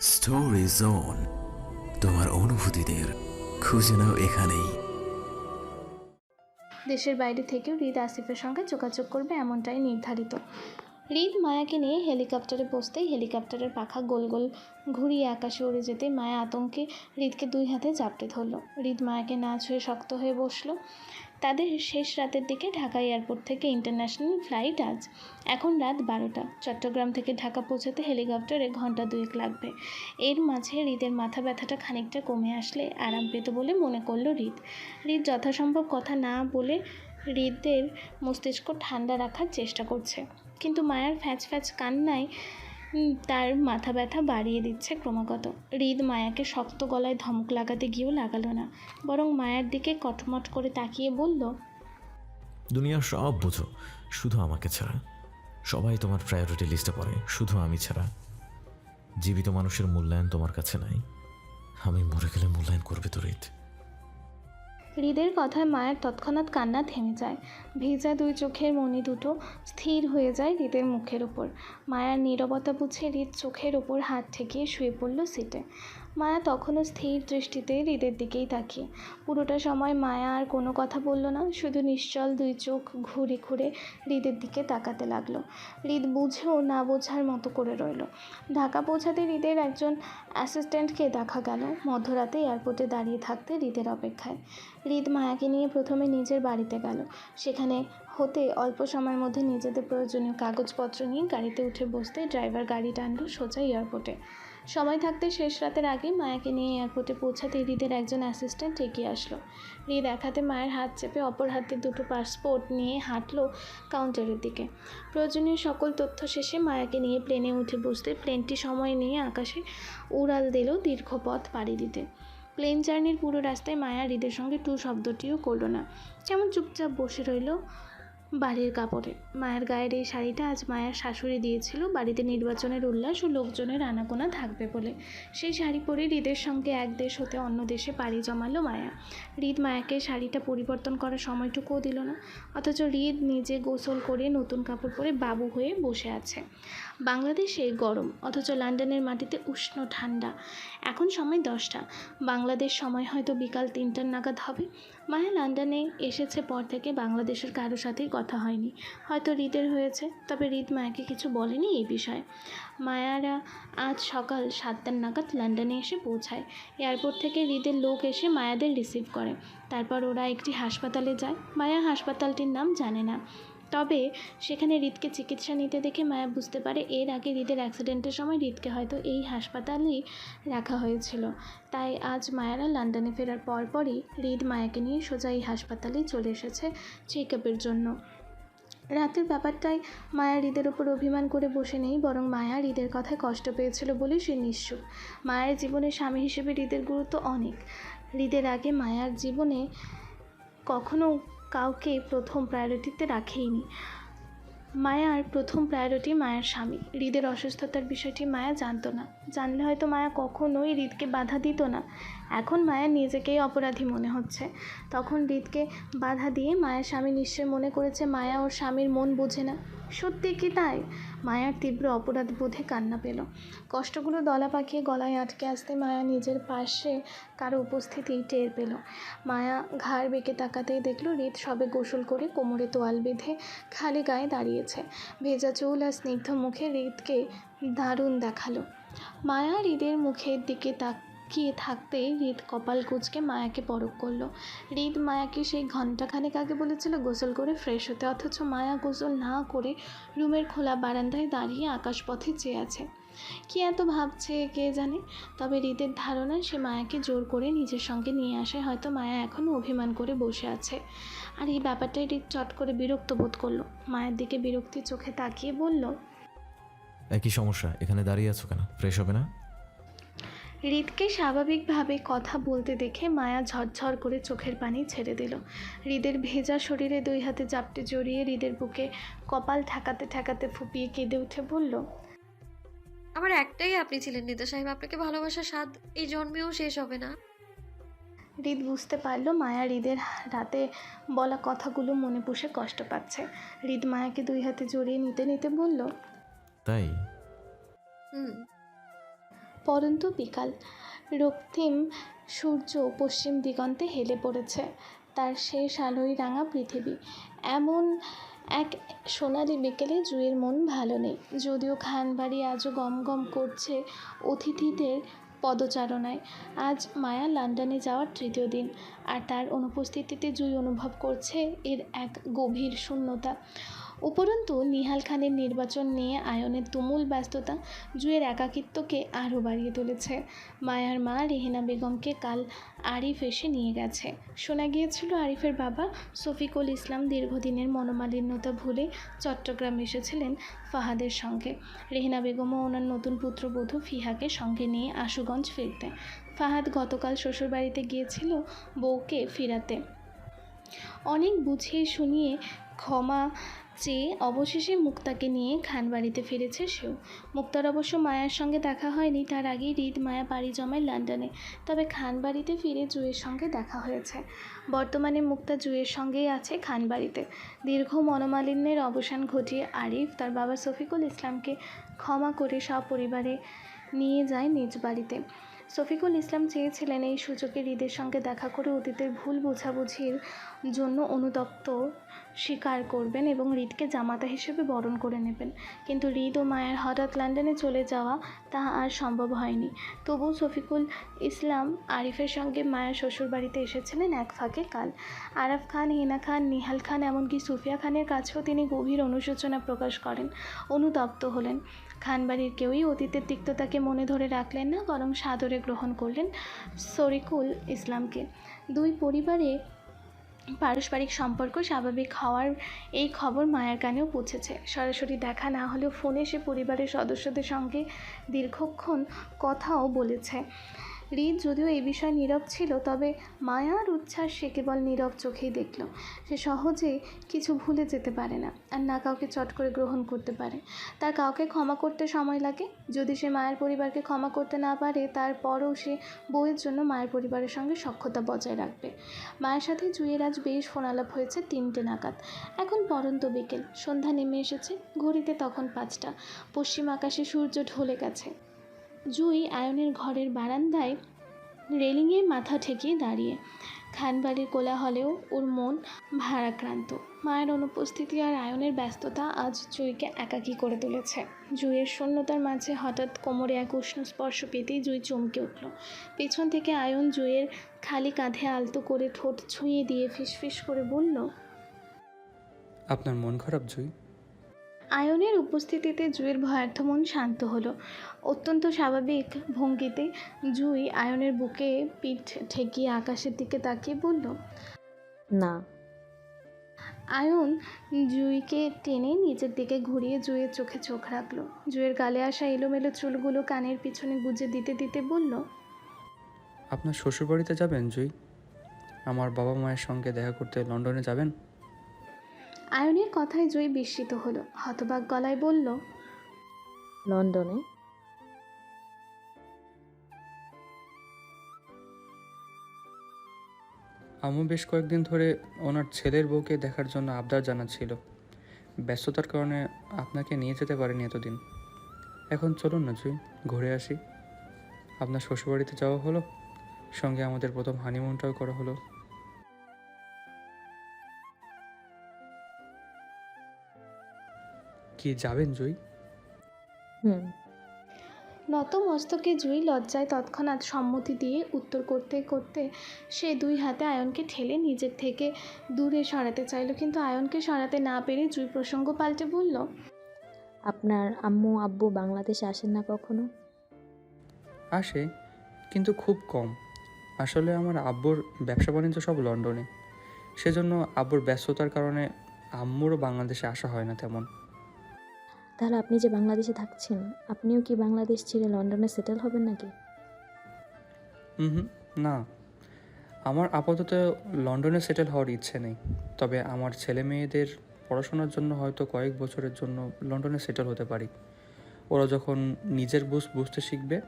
Story zone তোমার অনুভূতিদের খুঁজে নাও এখানেই। দেশের বাইরে থেকেও হৃদ আসিফের সঙ্গে যোগাযোগ করবে এমনটাই নির্ধারিত। হৃদ মায়াকে নিয়ে হেলিকপ্টারে বসতেই হেলিকপ্টারের পাখা গোল গোল ঘুরিয়ে আকাশে উড়ে যেতে মায়া আতঙ্কে হৃদকে দুই হাতে চাপটে ধরলো। হৃদ মায়াকে না ছুঁয়ে শক্ত হয়ে বসল। তাদের শেষ রাতের দিকে ঢাকা এয়ারপোর্ট থেকে ইন্টারন্যাশনাল ফ্লাইট আজ। এখন রাত বারোটা। চট্টগ্রাম থেকে ঢাকা পৌঁছাতে হেলিকপ্টারে ঘণ্টা দুয়েক লাগবে। এর মাঝে হৃদের মাথা ব্যথাটা খানিকটা কমে আসলে আরাম পেত বলে মনে করল হৃদ। হৃদ যথাসম্ভব কথা না বলে হৃদের মস্তিষ্ক ঠান্ডা রাখার চেষ্টা করছে। কিন্তু মায়ার ফ্যাচ ফ্যাচ কান্নায় তার মাথা ব্যথা বাড়িয়ে দিচ্ছে ক্রমাগত। হৃদ মায়াকে শক্ত গলায় ধমক লাগাতে গিয়েও লাগালো না, বরং মায়ার দিকে কটমট করে তাকিয়ে বলল, দুনিয়ার সব বুঝো, শুধু আমাকে ছাড়া। সবাই তোমার প্রায়োরিটি লিস্টে পড়ে, শুধু আমি ছাড়া। জীবিত মানুষের মূল্যায়ন তোমার কাছে নাই। আমি মরে গেলে মূল্যায়ন করবে তো রিত হৃদের কথায় মায়ের তৎক্ষণাৎ কান্না থেমে যায়। ভেজা দুই চোখের মনি দুটো স্থির হয়ে যায় হৃদের মুখের ওপর মায়ার নীরবতা বুঝে হৃদ চোখের ওপর হাত ঠেকিয়ে শুয়ে পড়ল সিটে। মায়া তখনও স্থির দৃষ্টিতে হৃদের দিকেই তাকিয়ে। পুরোটা সময় মায়া আর কোনো কথা বলল না, শুধু নিশ্চল দুই চোখ ঘুরে ঘুরে হৃদের দিকে তাকাতে লাগল। হৃদ বুঝেও না বোঝার মতো করে রইল। ঢাকা পৌঁছাতে হৃদের একজন অ্যাসিস্ট্যান্টকে দেখা গেল। মধ্যরাতে এয়ারপোর্টে দাঁড়িয়ে থাকতে হৃদের অপেক্ষায়। হৃদ মায়াকে নিয়ে প্রথমে নিজের বাড়িতে গেল। সেখানে হতে অল্প সময়ের মধ্যে নিজেদের প্রয়োজনীয় কাগজপত্র নিয়ে গাড়িতে উঠে বসতে ড্রাইভার গাড়ি টানল সোজা এয়ারপোর্টে। সময় থাকতে শেষ রাতের আগে মায়াকে নিয়ে এয়ারপোর্টে পৌঁছাতে হৃদের একজন অ্যাসিস্ট্যান্ট এগিয়ে আসলো। হৃদ এক হাতে মায়ের হাত চেপে অপর হাতে দুটো পাসপোর্ট নিয়ে হাঁটলো কাউন্টারের দিকে। প্রয়োজনীয় সকল তথ্য শেষে মায়াকে নিয়ে প্লেনে উঠে বসতে প্লেনটি সময় নিয়ে আকাশে উড়াল দিল দীর্ঘ পথ পাড়ি দিতে। প্লেন জার্নির পুরো রাস্তায় মায়া হৃদের সঙ্গে টু শব্দটিও করল না। যেমন চুপচাপ বসে রইল বাড়ির কাপড়ে। মায়ের গায়ের এই শাড়িটা আজ মায়ের শাশুড়ি দিয়েছিল। বাড়িতে নির্বাচনের উল্লাস ও লোকজনের আনাগোনা থাকবে বলে। সেই শাড়ি পরে হৃদের সঙ্গে এক দেশ হতে অন্য দেশে পাড়ি জমালো মায়া। হৃদ মায়াকে শাড়িটা পরিবর্তন করার সময়টুকুও দিল না। অথচ হৃদ নিজে গোসল করে নতুন কাপড় পরে বাবু হয়ে বসে আছে। বাংলাদেশে গরম অথচ লন্ডনের মাটিতে উষ্ণ ঠান্ডা। এখন সময় দশটা। বাংলাদেশ সময় হয়তো বিকাল তিনটার নাগাদ হবে। মায়া লন্ডনে এসেছে পর থেকে বাংলাদেশের কারও সাথেই কথা হয়নি। হয়তো হৃদের হয়েছে, তবে হৃদ মায়াকে কিছু বলেনি এই বিষয়ে। মায়ারা আজ সকাল সাতটার নাগাদ লন্ডনে এসে পৌঁছায়। এয়ারপোর্ট থেকে হৃদের লোক এসে মায়াদের রিসিভ করে। তারপর ওরা একটি হাসপাতালে যায়। মায়া হাসপাতালটির নাম জানে না। তবে সেখানে হৃদকে চিকিৎসা নিতে দেখে মায়া বুঝতে পারে এর আগে হৃদের অ্যাক্সিডেন্টের সময় হৃদকে হয়তো এই হাসপাতালেই রাখা হয়েছিল। তাই আজ মায়ারা লন্ডনে ফেরার পরপরই হৃদ মায়াকে নিয়ে সোজা এই হাসপাতালেই চলে এসেছে চেক আপের জন্য। রাতের ব্যাপারটাই মায়া হৃদের ওপর অভিমান করে বসে নেই, বরং মায়া হৃদের কথায় কষ্ট পেয়েছিল বলে সে নিশ্চুপ। মায়ের জীবনে স্বামী হিসেবে হৃদের গুরুত্ব অনেক। হৃদের আগে মায়ার জীবনে কখনো কাউকে প্রথম প্রায়োরিটিতে রাখেইনি। মায়ার প্রথম প্রায়োরিটি মায়ের স্বামী। হৃদের অসুস্থতার বিষয়টি মায়া জানতো না। জানলে হয়তো মায়া কখনোই হৃদকে বাধা দিত না। এখন মায়া নিজেকেই অপরাধী মনে হচ্ছে। তখন হৃদকে বাধা দিয়ে মায়ের স্বামী নিশ্চয় মনে করেছে মায়া ওর স্বামীর মন বোঝে না। সত্যি কি তাই? মায়ার তীব্র অপরাধ বোধে কান্না পেল। কষ্টগুলো দলা পাকিয়ে গলায় আটকে আসতে মায়া নিজের পাশে কারও উপস্থিতি টের পেল। মায়া ঘাড় বেঁকে তাকাতেই দেখল হৃদ সবে গোসল করে কোমরে তোয়াল বেঁধে খালি গায়ে দাঁড়িয়েছে। ভেজা চুল আর স্নিগ্ধ মুখে হৃদকে দারুণ দেখাল। মায়া হৃদের মুখের দিকে তাকিয়ে থাকতে হৃদ কপাল কুচকে মায়াকে পরক করল। হৃদ মায়াকে সেই ঘন্টাখানেক আগে বলেছিল, গোসল করে ফ্রেশ হতে। অথচ মায়া গোসল না করে রুমের খোলা বারান্দায় দাঁড়িয়ে আকাশপথে চেয়ে আছে। কি এত ভাবছে কে জানে? তবে হৃদের ধারণা, সে মায়াকে জোর করে নিজের সঙ্গে নিয়ে আসে হয়তো মায়া এখনও অভিমান করে বসে আছে। আর এই ব্যাপারটাই হৃদ চট করে বিরক্ত বোধ করল। মায়ের দিকে বিরক্তি চোখে তাকিয়ে বলল, একই সমস্যা, এখানে দাঁড়িয়ে আছো কেন? ফ্রেশ হবে না? হৃদকে স্বাভাবিকভাবে কথা বলতে দেখে মায়া ঝরঝর করে চোখের পানি ছেড়ে দিল। হৃদের ভেজা শরীরে দুই হাতে জাপটে জড়িয়ে হৃদের বুকে কপাল ঠেকাতে ঠেকাতে ফুপিয়ে কেঁদে উঠে বলল আমার একটাই আপনি ছিলেন নেতা সাহেব আপনাকে ভালোবাসার স্বাদ এই জন্মেও শেষ হবে না। হৃদ বুঝতে পারল মায়া হৃদের রাতে বলা কথাগুলো মনে পুষে কষ্ট পাচ্ছে। হৃদ মায়াকে দুই হাতে জড়িয়ে নিতে নিতে বলল তাই? হুম। পরন্ত বিকাল। রক্তিম সূর্য পশ্চিম দিগন্তে হেলে পড়েছে। তার শেষ আলোয় রাঙা পৃথিবী। এমন এক সোনালি বিকেলে জুয়ের মন ভালো নেই। যদিও খানবাড়ি আজও গম গম করছে অতিথিদের পদচারণায়। আজ মায়া লন্ডনে যাওয়ার তৃতীয় দিন। আর তার অনুপস্থিতিতে জুই অনুভব করছে এর এক গভীর শূন্যতা। উপরন্তু, নিহাল খানের নির্বাচন নিয়ে আয়নের তুমুল ব্যস্ততা জুয়ের একাকিত্বকে আরও বাড়িয়ে তুলেছে। মায়ার মা রেহেনা বেগমকে কাল আরিফ এসে নিয়ে গেছে। শোনা গিয়েছিল আরিফের বাবা শফিকুল ইসলাম দীর্ঘদিনের মনোমালিন্যতা ভুলে চট্টগ্রাম এসেছিলেন ফাহাদের সঙ্গে। রেহেনা বেগমও ওনার নতুন পুত্রবধূ ফিহাকে সঙ্গে নিয়ে আশুগঞ্জ ফিরতে। ফাহাদ গতকাল শ্বশুরবাড়িতে গিয়েছিল বউকে ফিরাতে। অনেক বুঝিয়ে শুনিয়ে ক্ষমা চেয়ে অবশেষে মুক্তাকে নিয়ে খানবাড়িতে ফিরেছে সেও মুক্তার অবশ্য মায়ার সঙ্গে দেখা হয়নি, তার আগেই রিদ মায়া পাড়ি জমায় লন্ডনে। তবে খানবাড়িতে ফিরে জুয়ের সঙ্গে দেখা হয়েছে। বর্তমানে মুক্তা জুয়ের সঙ্গেই আছে খানবাড়িতে। দীর্ঘ মনোমালিন্যের অবসান ঘটিয়ে আরিফ তার বাবা শফিকুল ইসলামকে ক্ষমা করে সপরিবারে নিয়ে যায় নিজ বাড়িতে। শফিকুল ইসলাম চেয়েছিলেন এই সুযোগে হৃদের সঙ্গে দেখা করে অতীতের ভুল বোঝাবুঝির জন্য অনুতপ্ত স্বীকার করবেন এবং হৃদকে জামাতা হিসেবে বরণ করে নেবেন। কিন্তু হৃদ ও মায়ের হঠাৎ লন্ডনে চলে যাওয়া তা আর সম্ভব হয়নি। তবুও শফিকুল ইসলাম আরিফের সঙ্গে মায়ের শ্বশুরবাড়িতে এসেছিলেন এক ফাঁকে কাল। আরাফ খান, হিনা খান, নিহাল খান, এমনকি সুফিয়া খানের কাছেও তিনি গভীর অনুশোচনা প্রকাশ করেন, অনুতপ্ত হলেন। খানবাড়ির কেউই অতীতের তিক্ততাকে মনে ধরে রাখলেন না, বরং সাদরে গ্রহণ করলেন শরিকুল ইসলামকে। দুই পরিবারে পারস্পরিক সম্পর্ক স্বাভাবিক হওয়ার এই খবর মায়ার কানেও পৌঁছেছে। সরাসরি দেখা না হলেও ফোনে সে পরিবারের সদস্যদের সঙ্গে দীর্ঘক্ষণ কথাও বলেছে। হৃদ যদিও এই বিষয়ে নীরব ছিল, তবে মায়ার উচ্ছ্বাস সে কেবল নীরব চোখেই দেখল। সে সহজে কিছু ভুলে যেতে পারে না, আর না কাউকে চট করে গ্রহণ করতে পারে। তার কাউকে ক্ষমা করতে সময় লাগে। যদি সে মায়ের পরিবারকে ক্ষমা করতে না পারে, তারপরও সে বউয়ের জন্য মায়ের পরিবারের সঙ্গে সখ্যতা বজায় রাখবে। মায়ের সাথে জুয়ের আজ বেশ ফোনালাপ হয়েছে তিনটে নাগাদ। এখন পরন্ত বিকেল। সন্ধ্যা নেমে এসেছে, ঘড়িতে তখন পাঁচটা। পশ্চিম আকাশে সূর্য ঢলে গেছে। জুই আয়নের ঘরের বারান্দায় রেলিংয়ে মাথা ঠেকিয়ে দাঁড়িয়ে। খানবাড়ির কোলাহলেও ওর মন ভারাক্রান্ত। মায়ের অনুপস্থিতি আর আয়নের ব্যস্ততা আজ জুইকে একাকী করে তুলেছে। জুইয়ের শূন্যতার মাঝে হঠাৎ কোমরে এক উষ্ণ স্পর্শ পেতেই জুই চমকে উঠল। পেছন থেকে আয়ন জুইয়ের খালি কাঁধে আলতো করে ঠোঁট ছুঁয়ে দিয়ে ফিসফিস করে বলল, আপনার মন খারাপ, জুই? আয়নের উপস্থিতিতে জুইয়ের ভয়ার্থ মন শান্ত হলো। অত্যন্ত স্বাভাবিক ভঙ্গিতে জুই আয়নের বুকে পিঠ ঠেকিয়ে আকাশের দিকে তাকিয়ে বলল না। আয়ন জুইকে টেনে নিজের দিকে ঘুরিয়ে জুইয়ের চোখে চোখ রাখল। জুইয়ের গালে আসা এলোমেলো চুলগুলো কানের পিছনে গুজে দিতে দিতে বলল আপনার শ্বশুরবাড়িতে যাবেন জুই? আমার বাবা মায়ের সঙ্গে দেখা করতে লন্ডনে যাবেন? আয়নের কথায় জুই বিস্মিত হলো হতবাক গলায় বলল লন্ডনে? আমু বেশ কয়েকদিন ধরে ওনার ছেলের বউকে দেখার জন্য আবদার জানাচ্ছিল। ব্যস্ততার কারণে আপনাকে নিয়ে যেতে পারেনি এতদিন। এখন চলুন না জুই ঘুরে আসি। আপনার শ্বশুরবাড়িতে যাওয়া হলো? সঙ্গে আমাদের প্রথম হানিমুনটাও করা হলো। কি যাবেন জুই? হুম। নত মস্তকে জুই লজ্জায় তৎক্ষণাৎ সম্মতি দিয়ে উত্তর করতে করতে সে দুই হাতে আয়নকে ঠেলে নিজের থেকে দূরে সরাতে চাইল। কিন্তু আয়নকে সরাতে না পেরে জুই প্রসঙ্গ পাল্টে বলল আপনার আম্মু আব্বু বাংলাদেশে আসেন না কখনো? আসে কিন্তু খুব কম। আসলে আমার আব্বুর ব্যবসা বাণিজ্য সব লন্ডনে। সেজন্য আব্বুর ব্যস্ততার কারণে আম্মুরও বাংলাদেশে আসা হয় না তেমন। তাহলে আপনি যে বাংলাদেশে থাকছেন, আপনিও কি বাংলাদেশ ছেড়ে লন্ডনে সেটেল হবেন নাকি? না। আমার আপাতত লন্ডনে সেটেল হওয়ার ইচ্ছে নেই। তবে আমার ছেলে মেয়েদের পড়াশোনার জন্য হয়তো কয়েক বছরের জন্য লন্ডনে সেটেল হতে পারি। ওরা যখন নিজের বুঝ বুঝতে শিখবে,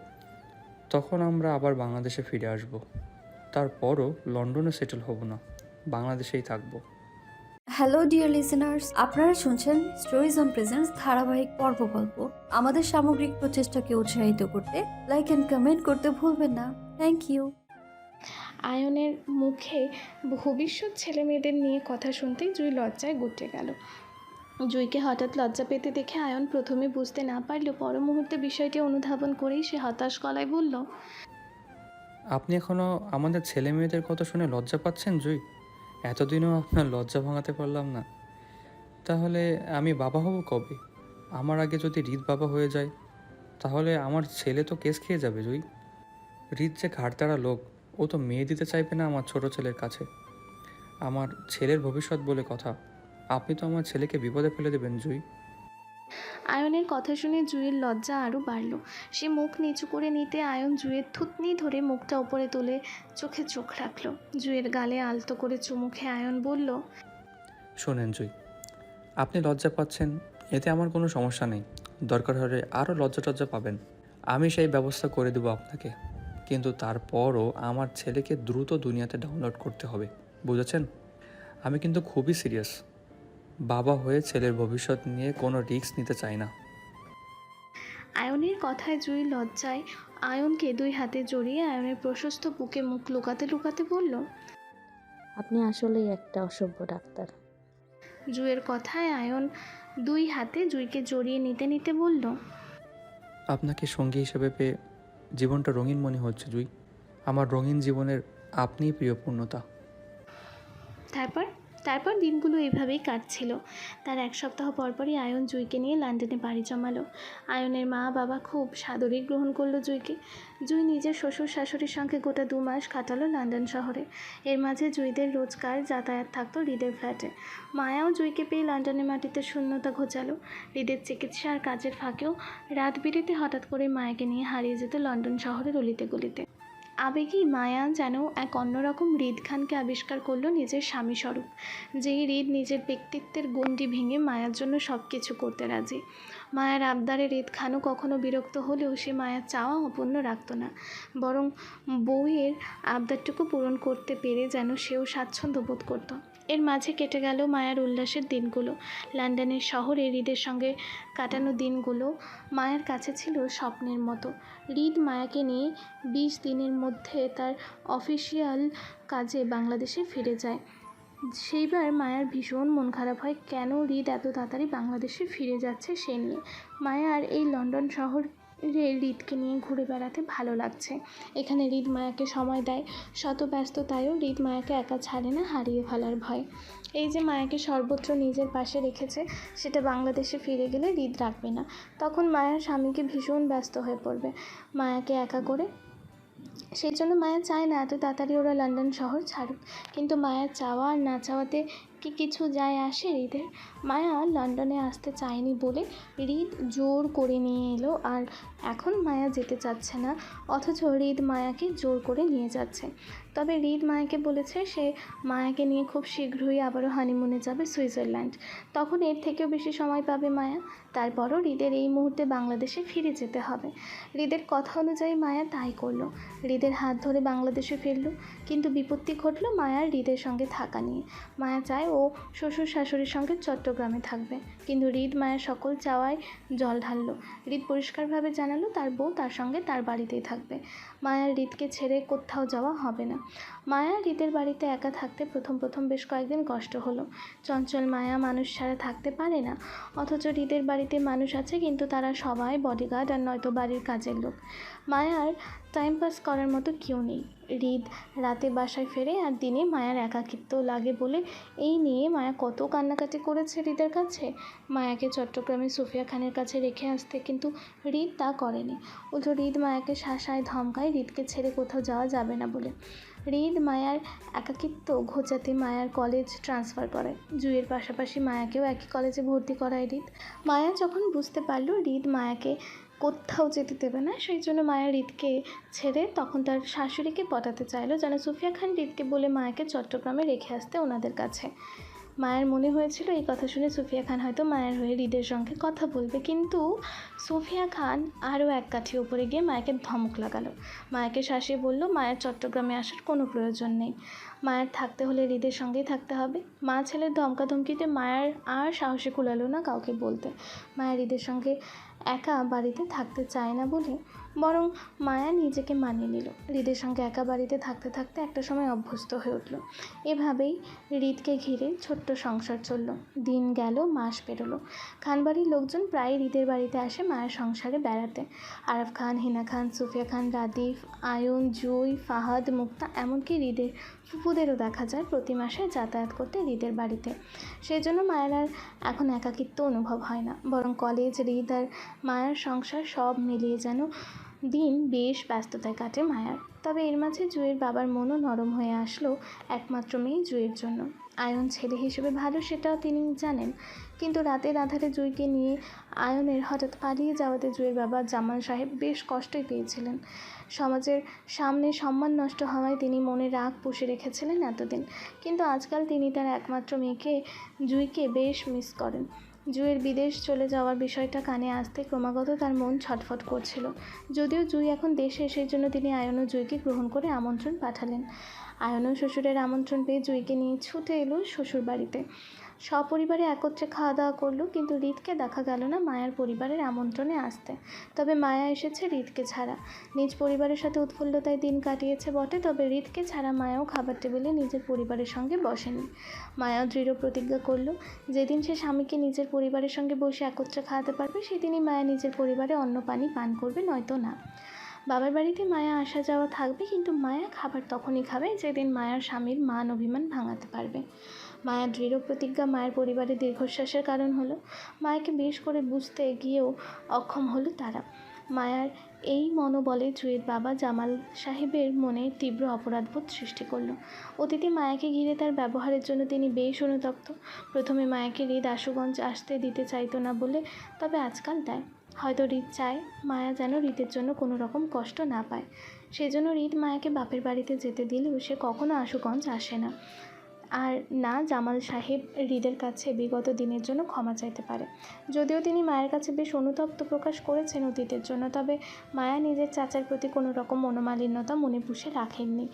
তখন আমরা আবার বাংলাদেশে ফিরে আসব। তারপরও লন্ডনে সেটেল হব না, বাংলাদেশেই থাকব। হ্যালো ডিয়ার লিসেনার্স আপনারা শুনছেন স্টোরিজ অন প্রেজেন্স ধারাবাহিক পর্ব গল্প। আমাদের সামগ্রিক প্রচেষ্টাকে উৎসাহিত করতে লাইক অ্যান্ড কমেন্ট করতে ভুলবেন না। থ্যাংক ইউ আয়নের মুখে ভবিষ্যৎ ছেলে মেয়েদের নিয়ে কথা শুনতেই জুই লজ্জায় গুটে গেল। জুইকে হঠাৎ লজ্জা পেতে দেখে আয়ন প্রথমে বুঝতে না পারলেও পর মুহূর্তে বিষয়টি অনুধাবন করেই সে হতাশ গলায় বলল আপনি এখনও আমাদের ছেলে মেয়েদের কথা শুনে লজ্জা পাচ্ছেন জুই? এতদিনও আপনার লজ্জা ভাঙাতে পারলাম না। তাহলে আমি বাবা হব কবে? আমার আগে যদি রিত বাবা হয়ে যায়, তাহলে আমার ছেলে তো কেস খেয়ে যাবে, জুই। রিত যে ঘাড়তাড়া লোক, ও তো মেয়ে দিতে চাইবে না আমার ছোট ছেলের কাছে। আমার ছেলের ভবিষ্যৎ বলে কথা। আপনি তো আমার ছেলেকে বিপদে ফেলে দেবেন, জুই। আয়নের কথা শুনে জুয়ের লজ্জা আরও বাড়ল। সে মুখ নিচু করে নিতে আয়ন জুয়ের থুতনি ধরে মুখটা ওপরে তুলে চোখে চোখ রাখল। জুয়ের গালে আলতো করে চুমু খেয়ে আয়ন বলল, শোনেন জুই, আপনি লজ্জা পাচ্ছেন, এতে আমার কোনো সমস্যা নেই। দরকার হলে আরও লজ্জা টজ্জা পাবেন। আমি সেই ব্যবস্থা করে দেবো আপনাকে। কিন্তু তারপরও আমার ছেলেকে দ্রুত দুনিয়াতে ডাউনলোড করতে হবে। বুঝেছেন? আমি কিন্তু খুবই সিরিয়াস বাবা হয়ে ছেলের ভবিষ্যৎ নিয়ে কোনো রিস্ক নিতে চাই না। আয়নের কথায় জুই লজ্জায় আয়নকে দুই হাতে জড়িয়ে আয়নের প্রশস্ত বুকে মুখ লুকাতে লুকাতে বলল আপনি আসলেই একটা অসভ্য ডাক্তার। জুয়ের কথায় আয়ন দুই হাতে জুইকে জড়িয়ে নিতে নিতে বলল আপনাকে সঙ্গী হিসেবে পেয়ে জীবনটা রঙিন মনে হচ্ছে জুই। আমার রঙিন জীবনের আপনিই প্রিয় পূর্ণতা। তারপর তারপর দিনগুলো এভাবেই কাটছিল। তার এক সপ্তাহ পরপরই আয়ন জুইকে নিয়ে লন্ডনে বাড়ি জমালো। আয়নের মা বাবা খুব সাদরে গ্রহণ করল জুইকে। জুই নিজের শ্বশুর শাশুড়ির সঙ্গে গোটা দু মাস কাটালো লন্ডন শহরে। এর মাঝে জুইদের রোজকার যাতায়াত থাকতো হৃদের ফ্ল্যাটে। মায়াও জুইকে পেয়ে লন্ডনের মাটিতে শূন্যতা ঘোচালো। হৃদের চিকিৎসা আর কাজের ফাঁকেও রাত বিরেতে হঠাৎ করে মায়াকে নিয়ে হারিয়ে যেত লন্ডন শহরের অলিতে গলিতে। আবেগী মায়া যেন এক অন্যরকম হৃদ খানকে আবিষ্কার করল নিজের স্বামী স্বরূপ। যেই হৃদ নিজের ব্যক্তিত্বের গণ্ডি ভেঙে মায়ার জন্য সব কিছু করতে রাজি। মায়ার আবদারে হৃদ খানও কখনো বিরক্ত হলেও সে মায়ার চাওয়া অপূর্ণ রাখত না। বরং বউয়ের আবদারটুকু পূরণ করতে পেরে যেন সেও স্বাচ্ছন্দ্য বোধ করতো। এর মাঝে কেটে গেল মায়ার উল্লাসের দিনগুলো। লন্ডনের শহরে হৃদের সঙ্গে কাটানো দিনগুলো মায়ের কাছে ছিল স্বপ্নের মতো। হৃদ মায়াকে নিয়ে বিশ দিনের মধ্যে তার অফিসিয়াল কাজে বাংলাদেশে ফিরে যায়। সেইবার মায়ার ভীষণ মন খারাপ হয়, কেন হৃদ এত তাড়াতাড়ি বাংলাদেশে ফিরে যাচ্ছে সে নিয়ে? মায়ার এই লন্ডন শহরে হৃদকে নিয়ে ঘুরে বেড়াতে ভালো লাগছে। এখানে হৃদ মায়াকে সময় দেয়, শত ব্যস্ততায়ও হৃদ মায়াকে একা ছাড়ে না হারিয়ে ফেলার ভয়। এই যে মায়াকে সর্বত্র নিজের পাশে রেখেছে, সেটা বাংলাদেশে ফিরে গেলে হৃদ রাখবে না। তখন মায়ার স্বামীকে ভীষণ ব্যস্ত হয়ে পড়বে। মায়াকে একা করে? সেই জন্য মায়া চায় না এত তাড়াতাড়ি ওরা লন্ডন শহর ছাড়ুক। কিন্তু মায়ার চাওয়া আর না চাওয়াতে কি কিছু যায় আসে হৃদের? মায়া লন্ডনে আসতে চায়নি বলে রিদ জোর করে নিয়ে এলো। আর এখন মায়া যেতে চাচ্ছে না, অথচ হৃদ মায়াকে জোর করে নিয়ে যাচ্ছে। তবে হৃদ মায়াকে বলেছে সে মায়াকে নিয়ে খুব শীঘ্রই আবারও হানিমুনে যাবে সুইজারল্যান্ড। তখন এর থেকেও বেশি সময় পাবে মায়া। তারপরও হৃদের এই মুহূর্তে বাংলাদেশে ফিরে যেতে হবে। হৃদের কথা অনুযায়ী মায়া তাই করল। হৃদের হাত ধরে বাংলাদেশে ফিরলো। কিন্তু বিপত্তি ঘটলো মায়ার হৃদের সঙ্গে থাকা নিয়ে। মায়া চায় ও শ্বশুর শাশুড়ির সঙ্গে চট্টগ্রামে থাকবে। কিন্তু হৃদ মায়ের সকল চাওয়ায় জল ঢাললো। হৃদ পরিষ্কারভাবে জানালো তার বউ তার সঙ্গে তার বাড়িতেই থাকবে। মায়ার হৃদকে ছেড়ে কোথাও যাওয়া হবে না। মায়া হৃদের বাড়িতে একা থাকতে প্রথম প্রথম বেশ কয়েকদিন কষ্ট হলো। চঞ্চল মায়া মানুষ ছাড়া থাকতে পারে না। অথচ হৃদের বাড়িতে মানুষ আছে কিন্তু তারা সবাই বডিগার্ড আর নয়তো বাড়ির কাজের লোক। মায়ার টাইম পাস করার মতো কেউ নেই। হৃদ রাতে বাসায় ফেরে আর দিনে মায়ার একাকিত্ব লাগে বলে এই নিয়ে মায়া কত কান্নাকাটি করেছে হৃদের কাছে? মায়াকে চট্টগ্রামে সুফিয়া খানের কাছে রেখে আসতে কিন্তু হৃদ তা করেনি। উল্টো হৃদ মায়াকে শাসায় ধমকায় হৃদকে ছেড়ে কোথাও যাওয়া যাবে না বলে। হৃদ মায়ার একাকিত্ব ঘোচাতে মায়ার কলেজ ট্রান্সফার করে। জুয়ের পাশাপাশি মায়াকেও একই কলেজে ভর্তি করায় রিদ মায়া যখন বুঝতে পারল হৃদ মায়াকে কোথাও যেতে দেবে না, সেই জন্য মায়া হৃদকে ছেড়ে তখন তার শাশুড়িকে পটাতে চাইলো, যেন সুফিয়া খান হৃদকে বলে মায়াকে চট্টগ্রামে রেখে আসতে ওনাদের কাছে। মায়ের মনে হয়েছিল এই কথা শুনে সুফিয়া খান হয়তো মায়ের হয়ে হৃদের সঙ্গে কথা বলবে। কিন্তু সুফিয়া খান আরও এক কাঠি ওপরে গিয়ে মায়াকে ধমক লাগালো। মায়াকে শাসিয়ে বলল, মায়ের চট্টগ্রামে আসার কোনো প্রয়োজন নেই। মায়ের থাকতে হলে হৃদের সঙ্গেই থাকতে হবে। মা ছেলের ধমকাধমকিতে মায়ের আর সাহসে কুলালো না কাউকে বলতে। মায়ের হৃদের সঙ্গে একা বাড়িতে থাকতে চায় না বলে বরং মায়া নিজেকে মানিয়ে নিল। হৃদের সঙ্গে একা বাড়িতে থাকতে থাকতে একটা সময় অভ্যস্ত হয়ে উঠল। এভাবেই হৃদকে ঘিরে ছোট্ট সংসার চলল। দিন গেল, মাস পেরোলো। খানবাড়ির লোকজন প্রায় হৃদের বাড়িতে আসে মায়ের সংসারে বেড়াতে। আরফ খান, হিনা খান, সুফিয়া খান, রাদিফ, আয়ন, জুই, ফাহাদ, মুক্তা এমনকি হৃদের ফুফুদেরও দেখা যায় প্রতি মাসে যাতায়াত করতে হৃদের বাড়িতে। সেই জন্য মায়ের আর এখন একাকিত্ব অনুভব হয় না। বরং কলেজ হৃদ আর মায়ের সংসার সব মিলিয়ে যেন দিন বেশ ব্যস্ততায় কাটে মায়ার। তবে এর মাঝে জুয়ের বাবার মনও নরম হয়ে আসলো একমাত্র মেয়ে জুয়ের জন্য। আয়ন ছেলে হিসেবে ভালো সেটাও তিনি জানেন। কিন্তু রাতের আধারে জুইকে নিয়ে আয়নের হঠাৎ পালিয়ে যাওয়াতে জুয়ের বাবা জামাল সাহেব বেশ কষ্টই পেয়েছিলেন। সমাজের সামনে সম্মান নষ্ট হওয়ায় তিনি মনে রাগ পুষে রেখেছিলেন এতদিন। কিন্তু আজকাল তিনি তার একমাত্র মেয়েকে জুইকে বেশ মিস করেন। জুয়ের বিদেশ চলে যাওয়ার বিষয়টা কানে আসতে ক্রমাগত তার মন ছটফট করছিল। যদিও জুই এখন দেশে, সেই জন্য তিনি আয়ন ও জুইকে গ্রহণ করে আমন্ত্রণ পাঠালেন। আয়ন ও শ্বশুরের আমন্ত্রণ পেয়ে জুঁইকে নিয়ে ছুটে এলো শ্বশুর বাড়িতে সপরিবারে একত্রে খাওয়া দাওয়া করল, কিন্তু রিতকে দেখা গেল না মায়ার পরিবারের আমন্ত্রণে আসতে। তবে মায়া এসেছে রিতকে ছাড়া। নিজ পরিবারের সাথে উৎফুল্লতায় দিন কাটিয়েছে বটে, তবে রিতকে ছাড়া মায়াও খাবার টেবিলে নিজের পরিবারের সঙ্গে বসেনি। মায়াও দৃঢ় প্রতিজ্ঞা করল, যেদিন সে স্বামীকে নিজের পরিবারের সঙ্গে বসে একত্রে খাওয়াতে পারবে, সেদিনই মায়া নিজের পরিবারে অন্ন পানি পান করবে, নয়তো না। বাবার বাড়িতে মায়া আসা যাওয়া থাকবে, কিন্তু মায়া খাবার তখনই খাবে যেদিন মায়ার স্বামীর মান অভিমান ভাঙাতে পারবে। মায়ার দৃঢ় প্রতিজ্ঞা মায়ের পরিবারে দীর্ঘশ্বাসের কারণ হলো, মায়াকে বেশ করে বুঝতে গিয়েও অক্ষম হলো তারা। মায়ার এই মনোবলে জুয়ের বাবা জামাল সাহেবের মনে তীব্র অপরাধবোধ সৃষ্টি করল। অতীতে মায়াকে ঘিরে তার ব্যবহারের জন্য তিনি বেশ অনুতপ্ত। প্রথমে মায়াকে হৃদ আশুগঞ্জ আসতে দিতে চাইতো না বলে, তবে আজকাল দেয় হয়তো হৃদ চায় মায়া যেন হৃদের জন্য কোনো রকম কষ্ট না পায়। সেজন্য হৃদ মায়াকে বাপের বাড়িতে যেতে দিলেও সে কখনো আশুগঞ্জ আসে না। আর না জামাল সাহেব হৃদের কাছে বিগত দিনের জন্য ক্ষমা চাইতে পারে। যদিও তিনি মায়ের কাছে বেশ অনুতপ্ত প্রকাশ করেছেন অতীতের জন্য, তবে মায়া নিজের চাচার প্রতি কোনো রকম মনোমালিন্যতা মনে পুষে রাখেননি।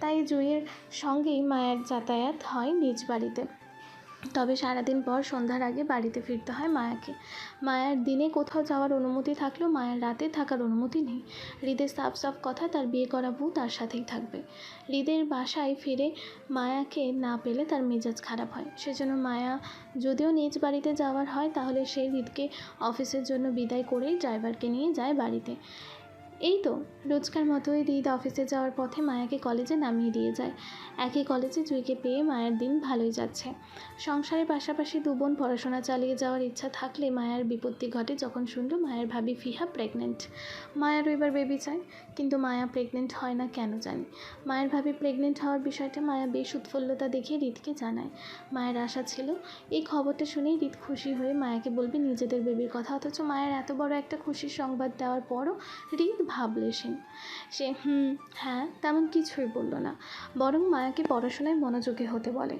তাই জুইয়ের সঙ্গেই মায়ের যাতায়াত হয় নিজ বাড়িতে। তবে সারাদিন পর সন্ধ্যার আগে বাড়িতে ফিরতে হয় মায়াকে। মায়ার দিনে কোথাও যাওয়ার অনুমতি থাকলেও মায়ের রাতে থাকার অনুমতি নেই। হৃদের সাফ সাফ কথা তার বিয়ে করা বউ তার সাথেই থাকবে। হৃদের বাসায় ফিরে মায়াকে না পেলে তার মেজাজ খারাপ হয়। সেজন্য মায়া যদিও নিজ বাড়িতে যাওয়ার হয়, তাহলে সে হৃদকে অফিসের জন্য বিদায় করেই ড্রাইভারকে নিয়ে যায় বাড়িতে। এই তো, রোজকার মতোই হৃদ অফিসে যাওয়ার পথে মায়াকে কলেজে নামিয়ে দিয়ে যায়। একই কলেজে জুইকে পেয়ে মায়ের দিন ভালোই যাচ্ছে। সংসারের পাশাপাশি দু বোন পড়াশোনা চালিয়ে যাওয়ার ইচ্ছা থাকলে মায়ের বিপত্তি ঘটে যখন শুনল মায়ের ভাবি ফিহা প্রেগনেন্ট মায়ার এবার বেবি চায়, কিন্তু মায়া প্রেগনেন্ট হয় না কেন জানি? মায়ের ভাবি প্রেগনেন্ট হওয়ার বিষয়টা মায়া বেশ উৎফুল্লতা দেখে রিতকে জানায়। মায়ের আশা ছিল, এই খবরটা শুনেই রিত খুশি হয়ে মায়াকে বলবে নিজেদের বেবির কথা। অথচ মায়ের এত বড় একটা খুশির সংবাদ দেওয়ার পরও রিত ভাবলেশীন সে সে হুম হ্যাঁ তেমন কিছুই বলল না। বরং মায়াকে পড়াশোনায় মনোযোগী হতে বলে।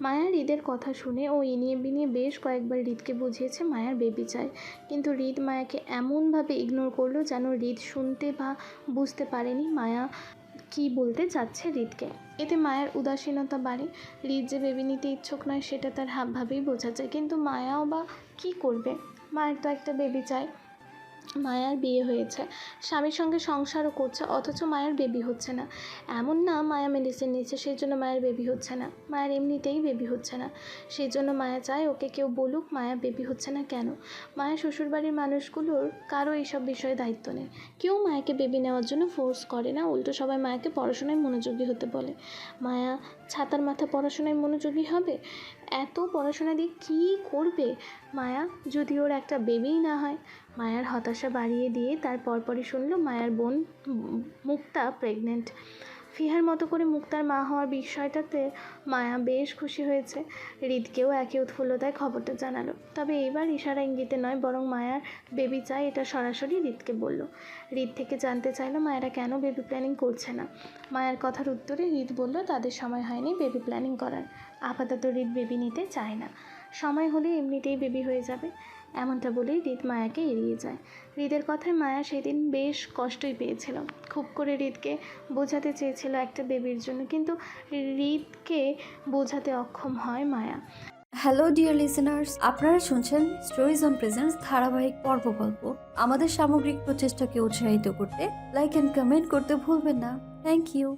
মায়া হৃদের কথা শুনে ও ইনিয়ে বিনিয়ে বেশ কয়েকবার হৃদকে বুঝিয়েছে মায়ার বেবি চাই। কিন্তু হৃদ মায়াকে এমনভাবে ইগনোর করল যেন হৃদ শুনতে বা বুঝতে পারেনি মায়া কী বলতে চাচ্ছে হৃদকে। এতে মায়ের উদাসীনতা বাড়ে। হৃদ যে বেবি নিতে ইচ্ছুক নয় সেটা তার হাবভাবেই বোঝা যায়। কিন্তু মায়াও বা কী করবে? মায়ের তো একটা বেবি চাই। মায়ার বিয়ে হয়েছে। স্বামীর সঙ্গে সংসারও করছে, অথচ মায়ের বেবি হচ্ছে না। এমন না মায়া মেডিসিন নিচ্ছে, সেই জন্য মায়ের বেবি হচ্ছে না। মায়ের এমনিতেই বেবি হচ্ছে না। সেই জন্য মায়া চায় ওকে কেউ বলুক মায়া বেবি হচ্ছে না কেন? মায়ের শ্বশুরবাড়ির মানুষগুলোর কারও এইসব বিষয়ে দায়িত্ব নেই। কেউ মায়াকে বেবি নেওয়ার জন্য ফোর্স করে না, উল্টো সবাই মায়াকে পড়াশোনায় মনোযোগী হতে বলে। মায়া ছাতার মাথা পড়াশোনায় মনোযোগী হবে? এত পড়াশোনা দিয়ে কী করবে? মায়া যদি ওর একটা বেবিই না হয় মায়ার হতাশা বাড়িয়ে দিয়ে তার পরপরই শুনলো মায়ার বোন মুক্তা প্রেগনেন্ট ফিহার মতো করে মুক্তার মা হওয়ার বিষয়টাতে মায়া বেশ খুশি হয়েছে। হৃদকেও একই উৎফুল্লতায় খবরটা জানালো। তবে এবার ইশারা ইঙ্গিতে নয়, বরং মায়ার বেবি চাই এটা সরাসরি হৃদকে বলল। হৃদ থেকে জানতে চাইলো মায়েরা কেন বেবি প্ল্যানিং করছে না। মায়ের কথার উত্তরে হৃদ বলল, তাদের সময় হয়নি বেবি প্ল্যানিং করার। আপাতত হৃদ বেবি নিতে চায় না। সময় হলে এমনিতেই বেবি হয়ে যাবে। এমনটা বলেই হৃদ মায়াকে এড়িয়ে যায়। হৃদের কথায় মায়া সেদিন বেশ কষ্টই পেয়েছিল। খুব করে হৃদকে বোঝাতে চেয়েছিল একটা বেবির জন্য, কিন্তু হৃদকে বোঝাতে অক্ষম হয় মায়া। হ্যালো ডিয়ার লিসেনার্স আপনারা শুনছেন স্টোরিজ অন প্রেজেন্স ধারাবাহিক পর্ব গল্প। আমাদের সামগ্রিক প্রচেষ্টাকে উৎসাহিত করতে লাইক অ্যান্ড কমেন্ট করতে ভুলবেন না। Thank you